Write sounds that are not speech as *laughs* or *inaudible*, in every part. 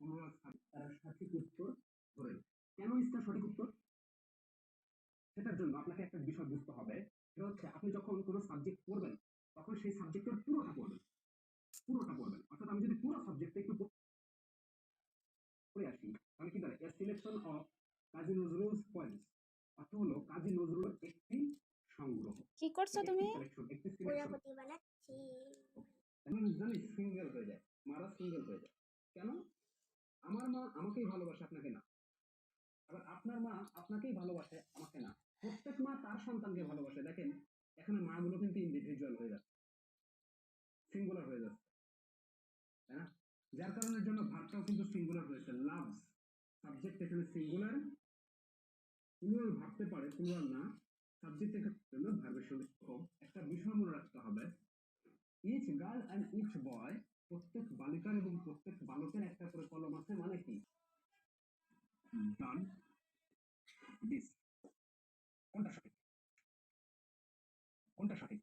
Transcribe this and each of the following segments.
Plural তারা সঠিক উত্তর ধরে কেন ইসটা সঠিক উত্তর? সেটার জন্য আপনাকে একটা বিষয় বুঝতে হবে। সেটা হচ্ছে আপনি যখন কোনো সাবজেক্ট পড়বেন তখন সেই সাবজেক্টের পুরোটা পড়বেন। পুরোটা পড়বেন। অর্থাৎ আমি যদি পুরো সাবজেক্টে একটু পড়ে আসি তাহলে কি দাঁড়ায়? Selection of Kazi Nazrul points অর্থ হলো কাজী নজরুলের একটি সংগ্রহ। কি করছ তুমি? জানি সিঙ্গেল হয়ে যায় মারা সিঙ্গেল হয়ে যায়। কেন? আমার মা আমাকেই ভালোবাসে আপনাকে না। আবার আপনার মা আপনাকেই ভালোবাসে আমাকে না। প্রত্যেক মা তার সন্তানকে ভালোবাসে। দেখেন, এখানে মাগুলো কিন্তু ইন্ডিভিজুয়াল হয়ে যাচ্ছে। সিঙ্গুলার হয়ে যাচ্ছে। তাই না? যার কারণের জন্য ভাবটাও কিন্তু সিঙ্গুলার হয়েছে। লাভস সাবজেক্ট এখানে সিঙ্গুলার প্লুরাল ভাবতে পারে প্লুরাল না। সাবজেক্ট এখানে জন্য সঙ্গে একটা বিষয় মনে রাখতে হবে। Each girl and each boy প্রত্যেক বালিকার এবং প্রত্যেক বালকের একটা করে ডান দিস কোনটা সঠিক? কোনটা সঠিক?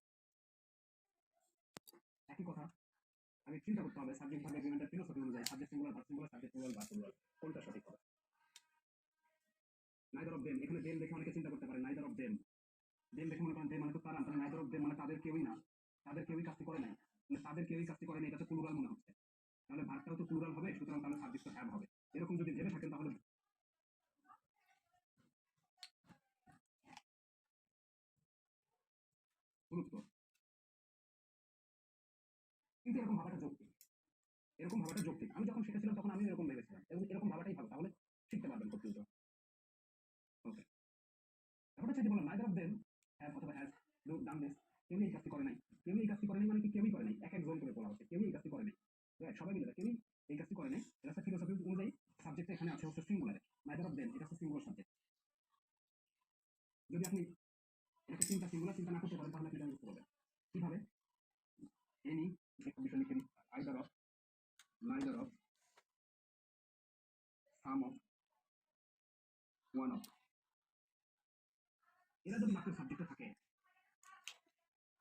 একই কথা। আগে চিন্তা করতে হবে সাবজেক্ট ভাবে এগ্রিমেন্টের ফিলোসফি অনুযায়ী subject singular verb singular subject plural verb plural কোনটা সঠিক হবে? নাইদার অফ দেম এখানে দেম দেখে অনেকে চিন্তা করতে পারে নাইদার অফ দেম দেম দেখে মনে করেন দেম মানে তো তারা তারা নাইদার অফ দেম মানে তাদের কেউই না। তাদের কেউই কাজটি করে নাই। মানে তাদের কেউই কাজটি করে নাই, এটা তো প্লুরাল মনে হচ্ছে। তাহলে ভার্বটাও তো প্লুরাল হবে, সুতরাং তাহলে সাবজেক্ট হ্যাভ হবে। এরকম যদি ভেবে থাকেন তাহলে কিন্তু এরকম ভাবাটা যৌক্তিক। এরকম ভাবাটা যৌক্তিক। আমি যখন শিখেছিলাম তখন আমি এরকম ভেবেছিলাম। এবং এরকম ভাবাটাই ভালো। তাহলে শিখতে পারবেন ওকে। ব্যাপারটা হচ্ছে বললাম নাইদার অফ দেম হ্যাভ অথবা হ্যাজ ডু ডান দিস কেউই এই কাজটি করে নাই। কেউই এই কাজটি করে নাই মানে কি কেউই করে নাই? এক একজন করে বলা হচ্ছে। কেউই এই কাজটি করে নাই। সবাই মিলে কেউই এই কাজটি করে নাই। এটা ফিলোসফি অনুযায়ী সাবজেক্ট এখানে আছে হচ্ছে সিঙ্গুলার নাইদার অফ দেম এটা হচ্ছে সিঙ্গুলার সাবজেক্ট যদি আপনি একটা চিন্তা সিঙ্গুলার চিন্তা না করতে পারেন তাহলে আপনি এটা বুঝতে পারবেন কীভাবে? এনি একটা বিষয় লিখে নিই either of neither of some of one of. এরা যদি বাক্যের সাবজেক্টে থাকে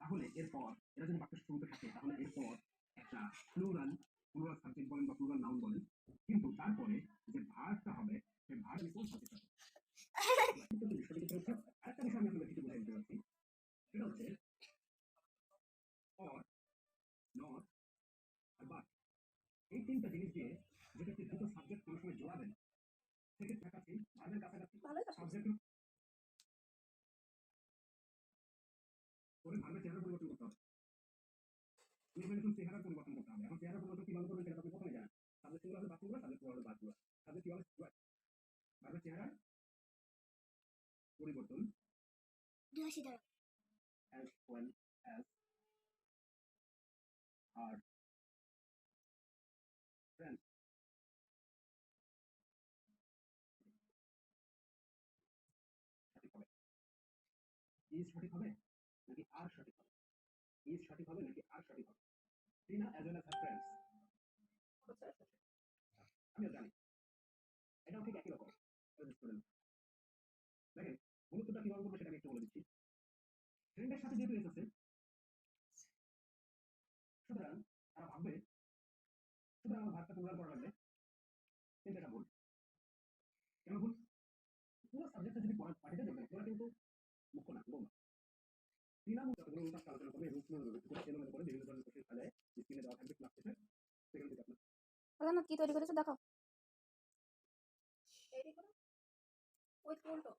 তাহলে এরপর এরা যদি বাক্যের শুরুতে থাকে তাহলে এরপর একটা প্লুরাল প্লুরাল সাবজেক্ট বলেন বা প্লুরাল নাউন বলেন কিন্তু তারপরে যে ভার্বটা হবে সেই ভার্ব কোন সাবজেক্ট হবে? *laughs* আরেকটা বিষয় আমি আপনাদের কিছু বোঝাই দিতে পারছি সেটা হচ্ছে or not আর but এই তিনটা জিনিস দিয়ে যেটা কি দুটো সাবজেক্ট কোনো সময় জোড়াবেন সেক্ষেত্রে কাছে ভার্বের কাছাকাছি ভালোই তো সাবজেক্ট করে ভার্বের চেহারা পরিবর্তন করতে হবে। এখানে তুমি চেহারা পরিবর্তন করতে হবে। এখন চেহারা পরিবর্তন কীভাবে করবেন সেটা আপনি প্রথমে জানেন। সাবজেক্ট সিঙ্গুলার হবে বাকিগুলো সাবজেক্ট প্লুরাল হবে বাকিগুলো সাবজেক্ট কি হবে চেহারা পরিবর্তন। as well as our friends. সঠিক হবে। নাকি আর সঠিক হবে? ইজ সঠিক হবে নাকি আর সঠিক হবে? Tina as well as her friends আমিও জানি। এটাও ঠিক একই রকম। দেখেন, গুরুত্বটা কীভাবে করব সেটা আমি একটু বলে দিচ্ছি। ফ্রেন্ডের সাথে যেহেতু এস আছে সুতরাং তারা ভাববে, সুতরাং আমার ভাতটা পুনরায় করা লাগবে। কিন্তু এটা ভুল। কেন ভুল? পুরো সাবজেক্টটা যদি পাঠিয়ে দেবেন ওরা কিন্তু মুখ্য না। বোমা আপনার উল্টাস আলোচনা করবে রুট করে এলোমেলো করে বিভিন্ন ধরনের কোশ্চেন সাজায় স্ক্রিনে দেওয়া থাকবে ক্লাস শেষে সেখান থেকে আপনার প্রধানত কি তৈরি করেছ? দেখো। ওই কোনটা